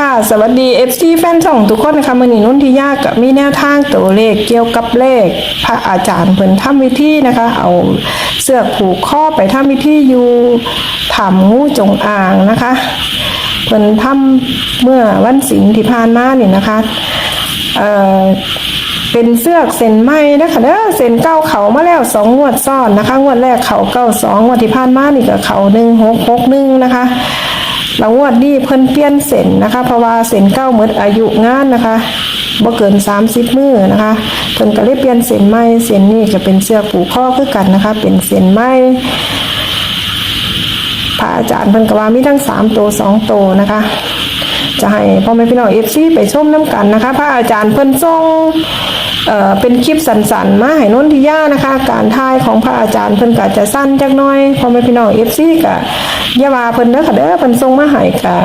ค่ะสวัสดี FC แฟนช่องทุกคนนะคะมือนีนุ่นที่ยากกับมีแนวทางตัวเลขเกี่ยวกับเลข พระอาจารย์เพิ่นทำวิธีนะคะ เอาเสื้อกผูกข้อไปทำวิธีอยู่ถ้ำงูจงอางนะคะเพิ่นทำเมื่อวันศิลที่ผ่านมานี่นะคะเอ่อเป็นเสื้อเส้นไหมนะคะเด้อเส้นเก้าเขามาแล้วสองงวดซ้อนนะคะ งวดแรกเขาเก้าสองงวดที่ผ่านมานี่ก็เขาหนึ่งหกหกหนึ่งนะคะ แล้วงวดนี้เพิ่นเปลี่ยนเส้นนะคะ เพราะว่าเส้นเก้าหมดอายุงานนะคะบ่เกินสามสิบมือนะคะเพิ่นก็เลยเปลี่ยนเส้นไหมเส้นนี้ก็เป็นเสื้อผูกข้อคือกันนะคะ เป็นเส้นไหมพระอาจารย์เพิ่นก็ว่ามีทั้งสามตัวสองตัวนะคะ จะให้พ่อแม่พี่น้องเอฟซีไปชมน้ำกันนะคะ พระอาจารย์เพิ่นทรงเอ่อเป็นคลิปสั้นๆมาให้นนทิยานะคะ การทายของพระอาจารย์เพิ่นก็จะสั้นจักน้อยพ่อแม่พี่น้องเอฟซีก็ ยาว่าเพิ่นเด้อค่ะเด้อเพิ่นทรงมาให้ก็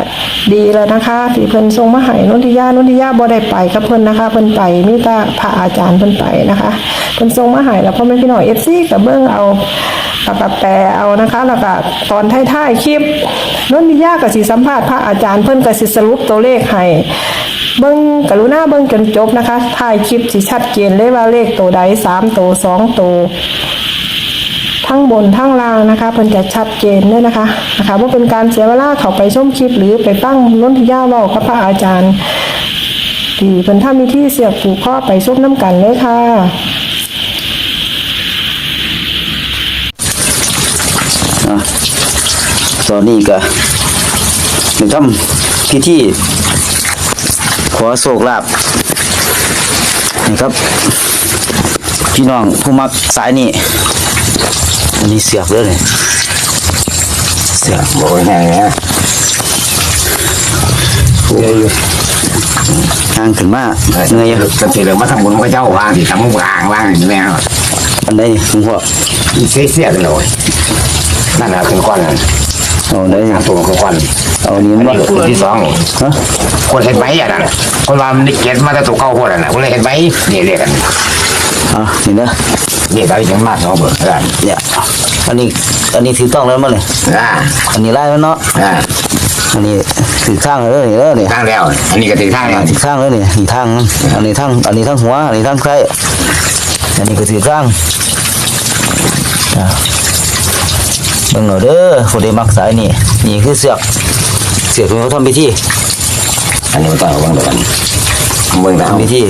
ดีแล้วนะคะที่เพิ่นทรงมาให้นนทิยานนทิยาบ่ได้ไปกับเพิ่นนะคะเพิ่นไปมีแต่พระอาจารย์เพิ่นไปนะคะเพิ่นทรงมาให้แล้วพ่อแม่พี่น้องเอฟซีก็เบิ่งเอาแล้วก็แปลเอานะคะแล้วก็ตอนท้ายๆคลิปนนทิยากับสิสัมภาษณ์พระอาจารย์เพิ่นก็สิสรุปตัวเลขให้เบิ่งกรุณาเบิ่งจนจบนะคะท้ายคลิปสิชัดเจนเลยว่าเลขตัวใดสามตัวสองตัว ทั้งบนทั้งล่างนะคะเพิ่นจะชัดเจนเลยนะคะนะคะว่าเป็นการเสียเวลาเขาไปชมคลิป หรือไปตั้งนนทิยาเว้ากับพระอาจารย์ที่เพิ่นทำมีที่เสียบผูกข้อไปชมน้ำกันเลยค่ะอะตอนนี้ก็หนึ่งทำพิธีขอโศกลาบนี่ครับ พี่น้องผู้มักสายนี่ อันนี้เสียบเลยเนี่ยเสียบโอ้ยแห้งนะเยอะอยู่ทางขึ้นมาเหนื่อยอยู่ก็ทีเดียวมาทำบุญพระเจ้าวางที่ทำวางวางอย่างนี้แม่อันใดหลวงพ่อเสียเสียกันเลยนั่นแหละเป็นก้อนนั่นเอาอันใดงานตัวเป็นก้อนเอาอันนี้อันมานี้คนที่สองฮะคนเห็นไหมอะนั่นคนว่ามันเก็ตมาแต่ตัวเก้าคนน่ะคนเลยเห็นไหมนี่เรียกกันอะนี่นะ นี่เราอย่างมากสองเบอร์กันเนี่ยอันนี้อันนี้ถือต้องแล้วมั้งเนี่ยอ่าอันนี้ไล่แล้วเนาะอ่าอันนี้ถือข้างเลยเด้อเนี่ยทางแล้วอันนี้ก็ตีทางแล้วถือข้างเลยเนี่ยอีกทางนึงอันนี้ทางอันนี้ทางหัวอันนี้ทางใครอันนี้ก็ถือข้างอะเบิ่งเอาเด้อผู้ใดมักสายนี่นี่คือเสือกเสือกที่เขาทำพิธีอันนี้มันต้องระวังด้วยกันเมืองดาวทำพิธี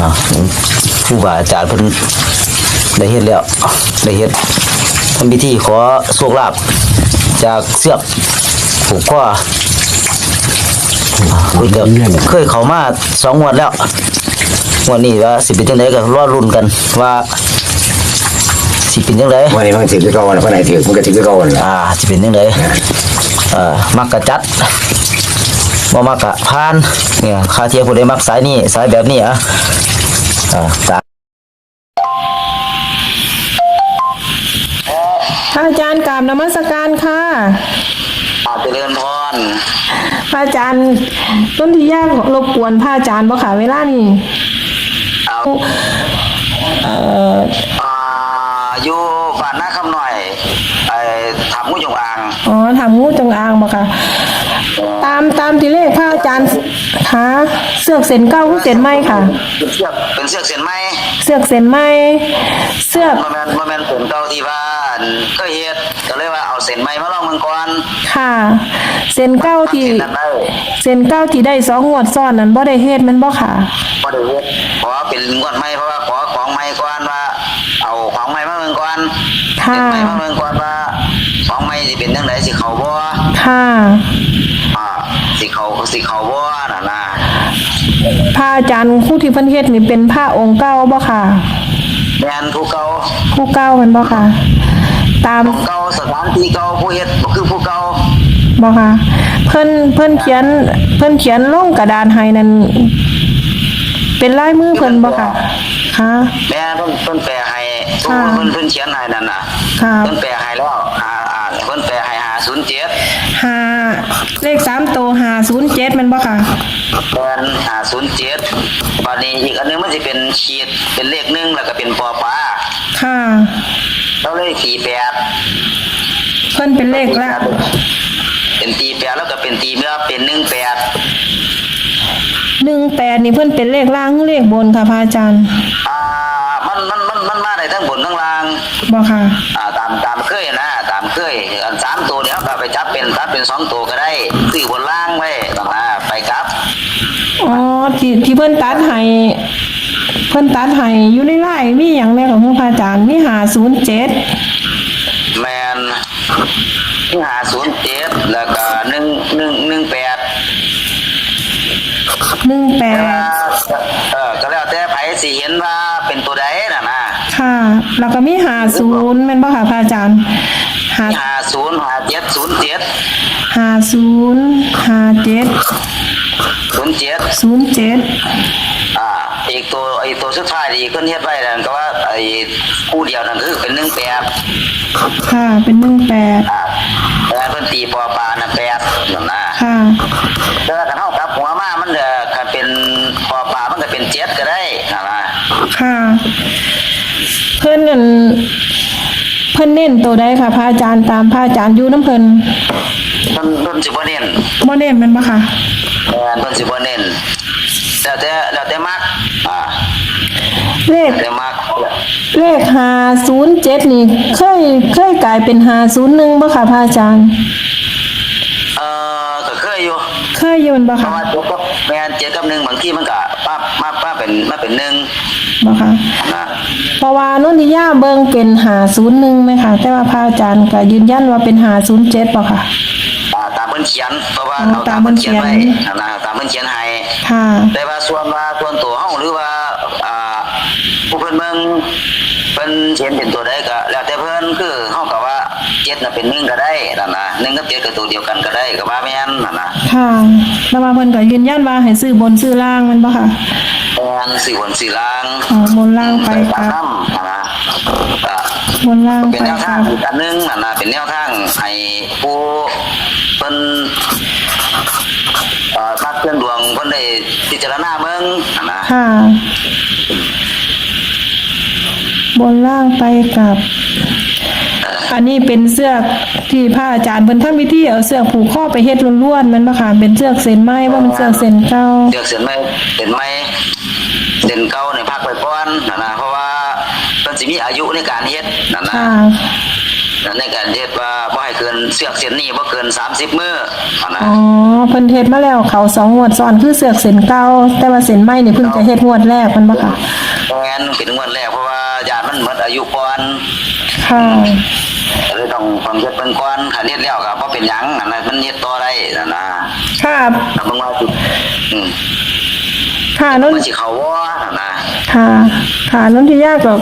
อะ ผู้บาอาจารย์เพิ่นได้เฮ็ดแล้วได้เฮ็ดทำพิธีขอโชคลาภจากเสือกผูกข้อเพิ่นก็เคยเข้ามาสองงวดแล้วงวันนี้ว่าสิเป็นจังไดก็รอรุ่นกันว่าสิเป็นจังไดวันนี้มันถือที่เก้าวันคนไหนถือมันก็ถือที่เก้าวันละอ่าสิเป็นจังไดเอ่อมักกะจัดบ่มักกะพานเนี่ยคาเทียผู้ใดมักสายนี้สายแบบนี้อะ อ่าตามพระอาจารย์กราบนมัสการค่ะเจริญพรพระอาจารย์ต้นที่ยากรบกวนพระอาจารย์บ่ค่ะเวลานี่เอาเอ่ออ่าอยู่บ้านนาคำหน่อยไอ้ถามงูจงอางอ๋อถามงูจงอางบ่ค่ะตามตามที่เลขพระอาจารย์ คะเสือกเส้นเก้าหรือเส้นไหมค่ะ เป็นเสือกเป็นเสือกเส้นไหมเสือกเส้นไหมเสือกบ่แม่นบ่แม่นผมเก่าที่ว่าอั่นเคยเฮ็ดก็เลยว่าเอาเส้นไหมมาลองเมืองก่อนค่ะเส้นเก้าที่เส้นนั้นได้เส้นเก้าที่ได้สองงวดซ้อนนั้นบ่ได้เฮ็ดแมันบ่ค่ะ บ่ได้เฮ็ดขอเป็นงวดใหม่เพราะว่าขอของใหม่ก่อนว่า เอาของใหม่มาเมืองก่อนค่ะ เส้นใหม่มาเมืองก่อนว่าของใหม่สิเป็นจังไดสิเข้าบ่ค่ะอ่า สิเข้าสิเข้าบ่นั่นน่ะพระอาจารย์ผู้ที่เพิ่นเฮ็ดนี่เป็นพระองค์เก่าบ่ค่ะ แม่นผู้เก่าผู้เก่าแมันบ่ค่ะ ตามผู้เก่าสถานที่เก่าผู้เฮ็ดบ่คือผู้เก่าบ่ค่ะ เพิ่นเพิ่นเขียน เพิ่นเขียนลงกระดานให้นั่นเป็นลายมือเพิ่นบ่ค่ะค่ะแม่เพิ่นเพิ่นแปลให้ทุกค่ะเพิ่นเพิ่นเขียนให้นั่นน่ะค่ะเพิ่นแปลให้แล้วอ่าอ่าเพิ่นแปลให้507 ห้า เลขสามตัวห้าศูนย์เจ็ดแมันบ่ค่ะแม่น507บัดนี้อีกอันหนึงมันสิเป็นขีดเป็นเลขหนึ่งแล้วก็เป็นปอปลาค่ะเราเลยตีแปดเพิ่นเป็นเลขละเป็นตีแปดแล้วก็เป็นตีเมื่อเป็นหนึ่งแปดหนึ่งแปดนี่เพิ่นเป็นเลขล่างหรือเลขบนค่ะพระอาจารย์อ่า มันมันมันมันมาได้ทั้งบนทั้งล่างบอกค่ะ อ่าตามตามเคยนะตามเคยอันสามตัวเนี้ยก็ไปจับเป็นตัดเป็นสองตัวก็ได้ซื้อบนล่างไว้ต่างหากไปครับอ๋อที่ที่เพิ่นตัดให้เพิ่นตัดให้อยู่ในไล่มีหยังแน่ของพระอาจารย์มีหาศูนย์เจ็ดแมนห้าศูนย์เจ็ดแล้วก็ แล้วก็มีหาศูนย์แม่นบ่ค่ะพระอาจารย์หาห้าศูนย์ห้าเจ็ดศูนย์เจ็ดหาศูนย์หาเจ็ดศูนย์เจ็ดศูนย์เจ็ดอ่าอีกตัวอีกตัวสุดท้ายที่ขึ้นเฮ็ดไว้นั่นก็ว่าไอ้คู่เดียวนั่นคือเป็นหนึ่งแปดค่ะเป็นหนึ่งแปดอ่าแต่เพิ่นตีปอปลาน่ะแปดนั่นนะค่ะแต่ถ้าเท่ากับหัวมามันจะก็เป็นปอปลามันก็เป็นเจ็ดก็ได้นั่นนะค่ะ เพิ่นนั่นเพิ่นเน้นตัวใดค่ะพระอาจารย์ตามพระอาจารย์อยู่น้ำเพิ่นเพิ่นเพิ่นสิบ่เน้นบ่เน้นแม่นบ่ค่ะเออเพิ่นสิบ่เน้นแล้วแต่แล้วแต่มักอ่าเลขแล้วแต่มักเลขหาศูนย์เจ็ดนี่เคยเคยกลายเป็นหาศูนย์หนึ่งบ่ค่ะพระอาจารย์ เออก็เคยอยู่เคยอยู่แม่นบ่เพค่ะราะว่าเจ็ดกับแม่นเจ็ดกับหนึ่งบางทีมันก็ปั๊บมาปั๊บเป็นมาเป็นหนึ่ง บ่ค่ะ นะเพราะว่านุ่นทิยาเบิ่งเป็นหาศูนย์หนึ่งไหมค่ะแต่ว่าพระอาจารย์ก็ยืนยันว่าเป็นหาศูนย์เจ็ดบ่ค่ะอ่าตามเพิ่นเขียน เพราะว่าอ๋อเอาตาตามมเพิ่เพิ่นนเขีเขียยนน ไว้นะตามเพิ่นเขียนให้ค่ะ แต่ว่าส่วนว่าส่วนตัวเฮาหรือว่าอ่าผู้เพิ่นเมืองเพิ่นเห็นเป็นตัวใดก็แล้วแต่เพิ่นคือเฮาก็ว่าเจ็ดน่ะเป็นหนึ่งก็ได้นั่นน่ะหนึ่งกับเจ็ดก็ตัวเดียวกันก็ได้ก็ว่าแม่นนั่นน่ะ ค่ะแล้วว่าเพิ่นก็ยืนยันว่าให้ซื้อบนซื้อล่างแมันบ่ค่ะ แม่นสี่บนสี่ล่างอ๋อบนล่างไปตามครับน้ำนั่นน่ะก็บนล่างเป็นไปแนวคทารังบอีกอันหนึงนั่นะเป็นแนวทางให้ผู้เพิ่นเอ่อตักเครื่องดวงเพิ่นได้พิจารณาเบิ่งนั่นะค่ะ บนล่างไปกับ อันนี้เป็นเสื้อกที่พระอาจารย์เพิ่นทำพิธีเอาเสื้อกผูกข้อไปเฮ็ดล้วนๆแมันบ่ค่ะเป็นเสื้อกเส้นไหมว่ามันเสื้อกเส้นเก่าเลือกเส้นไหมเส้นไหม เส้นเก่าในยพักไปก่อนนั่นน่ะเพราะว่าเพิ่นสิมีอายุในการเฮ็ดนั่นน่ะค่ะในการเฮ็ดว่าบ่ให้เกินเสือกเส้นนี้บ่เกิน30มื้อนั่นน่ะอ๋อเพิ่นเฮ็ดมาแล้วเขาสองงวดซ้อนคือเสือกเส้นเก่าแต่ว่าเส้นไหมนี่เพิ่งจะเฮ็ดงวดแรกแมันบ่ค่ะแม่นเป็นงวดแรกเพราะว่าญาติมันหมดอายุก่อนค่ะก็เลยต้องต้องเฮ็ดเพิ่นก่อนคันเฮ็ดแล้วก็บ่เป็นหยังนั่นน่ะมันเฮ็ดต่อได้นั่นน่ะค่ะแล้วเบิ่งว่าสิอืมค่ะนนมันสิเข้าบ่นั่นน่ะ ค่ะค่ะนนทิยาก็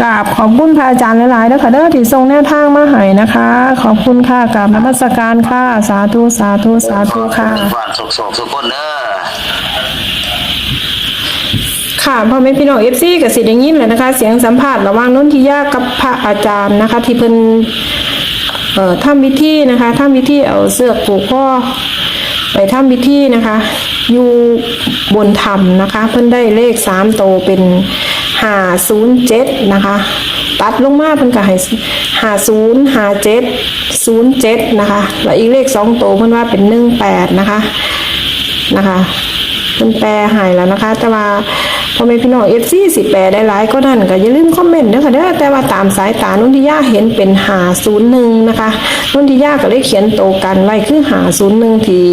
กราบขอบคุณพระอาจารย์หลายๆแล้วค่ะเด้อที่ทรงแนวทางมาให้นะคะ ขอบคุณค่ะกราบนมัสการค่ะ สาธุสาธุสาธุค่ะความสุขสุขสุขคนเด้อค่ะพ่อแม่พี่น้องเอฟซีกับสิได้ยินเลยนะคะ เสียงสัมภาษณ์ระหว่างนุ่นทิยากับพระอาจารย์นะคะ ที่เพิ่นเอ่อทำพิธีนะคะทำพิธีเอาเสือกผูกข้อไปทำพิธีนะคะ อยู่บนธรรมนะคะ เพิ่นได้เลขสามโตวเป็นห้าศูนย์เจ็ดนะคะ ตัดลงมาเพิ่นก็ให้ห้าศูนย์ห้าเจ็ดศูนย์เจ็ดนะคะแล้วอีกเลขสองโตวเพิ่นว่าเป็นหนึ่งแปดนะคะนะคะมันแปลหายแล้วนะคะ แต่ว่าพอแม่พี่น้องเอฟซีสิแปลได้หลายก็นั่นก็อย่าลืมคอมเมนต์เด้อค่ะเด้อแต่ว่าตามสายตานุ่นที่ย่าเห็นเป็นหาศูนย์หนึ่งนะคะนุ่นที่ย่าก็เลยเขียนโตกันไว้คือหาศูนย์หนึ่งที่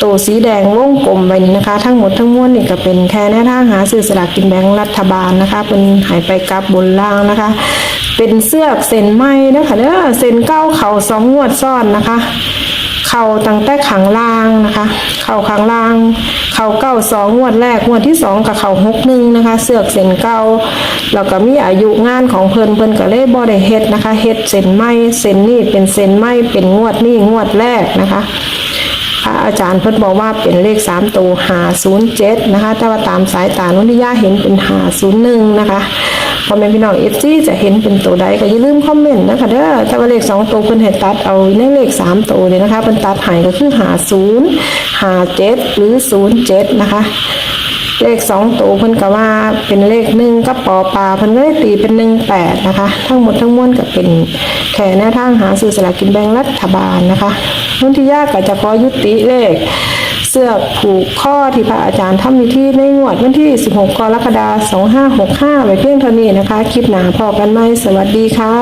โตสีแดงวงกลมไว้นี่นะคะ ทั้งหมดทั้งมวลนี่ก็เป็นแค่แนวทางหาซื้อสลากกินแบ่งรัฐบาลนะคะเป็นหายไปกับบนล่างนะคะ เป็นเสื้อเส้นไหมนะคะเด้อเส้นเก้าเข่าสองงวดซ้อนนะคะเข่าตั้งแต่ขังล่างนะคะ เข่าขังล่าง เข่าเก้าสองงวดแรกงวดที่สองกับเข่าหกหนึ่งนะคะ เสือกเส้นเก้าแล้วก็มีอายุงานของเพิ่นเพิ่นก็เลยบ่ได้เฮ็ดนะคะเฮ็ดเส้นไหมเส้นนี่เป็นเส้นไหมเป็นงวดนี่งวดแรกนะคะ อาจารย์เพิ่นบอกว่าเป็นเลขสามตัวหาศูนย์เจ็ดนะคะแต่ว่าตามสายตานุนิยาเห็นเป็นหาศูนย์หนึ่งนะคะพอแม่พี่น้องเอฟซีจะเห็นเป็นตัวใดก็อย่าลืมคอมเมนต์นะคะเด้อแต่ว่าเลขสองตัวเพิ่นให้ตัดเอาในเลขสามตัวเลยนะคะเพิ่นตัดหายก็คือหาศูนย์หาเจ็ดหรือศูนย์เจ็ดนะคะ เลขสองตัวเพิ่นก็ว่าเป็นเลขหนึ่งกับปอปลาเพิ่นก็ได้ตีเป็นหนึ่งแปดนะคะ ทั้งหมดทั้งมวลก็เป็นแค่แนวทางหาซื้อสลากกินแบ่งรัฐบาลนะคะนุ่นที่ยากก็จะขอยุติเลขเสื้อผูกข้อที่พระอาจารย์ทำมีที่ในงวดวันที่ 16 กรกฎาคม 2565 ไว้เพียงเท่านี้นะคะ คลิปหนาพอกันไหมสวัสดีค่ะ